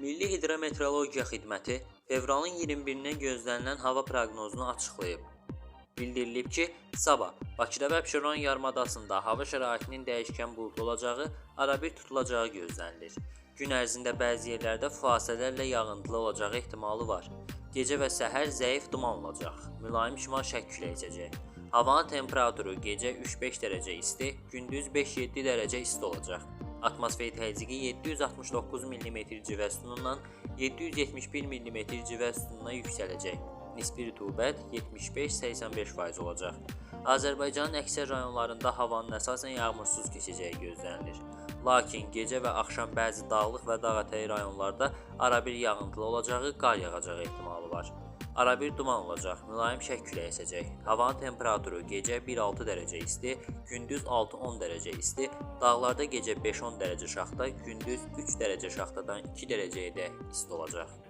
Hidrometeorologiya Xidməti fevralın 21-nə gözlənilən hava proqnozunu açıqlayıb. Bildirilib ki, sabah Bakıda və Abşeron yarımadasında hava şəraitinin dəyişkən buludlu olacağı, arabir tutulacağı gözlənilir. Gün ərzində bəzi yerlərdə fasilələrlə yağıntılı olacağı ehtimalı var. Gecə və səhər zəif duman olacaq. Mülayim şimal-şərq küləyi əsəcək. Havanın temperaturu gecə 3-5 dərəcə isti, gündüz 5-7 dərəcə isti olacaq. Atmosfer təzyiqi 769 mm civə sütunundan 771 mm civə sütununa yüksələcək. Nisbi rütubət 75-85% olacaq. Azərbaycanın əksər rayonlarında havanın əsasən yağmursuz keçəcəyi gözlənilir. Lakin gecə və axşam bəzi dağlıq və dağətəyi rayonlarda arabir yağıntılı olacağı, qar yağacağı ehtimalı var. Arabir duman olacaq, mülayim şərq küləyi əsəcək. Havanın temperaturu gecə 1-6 dərəcə isti, gündüz 6-10 dərəcə isti, dağlarda gecə 5-10 dərəcə şaxta, gündüz 3 dərəcə şaxtadan 2 dərəcəyədək isti olacaq.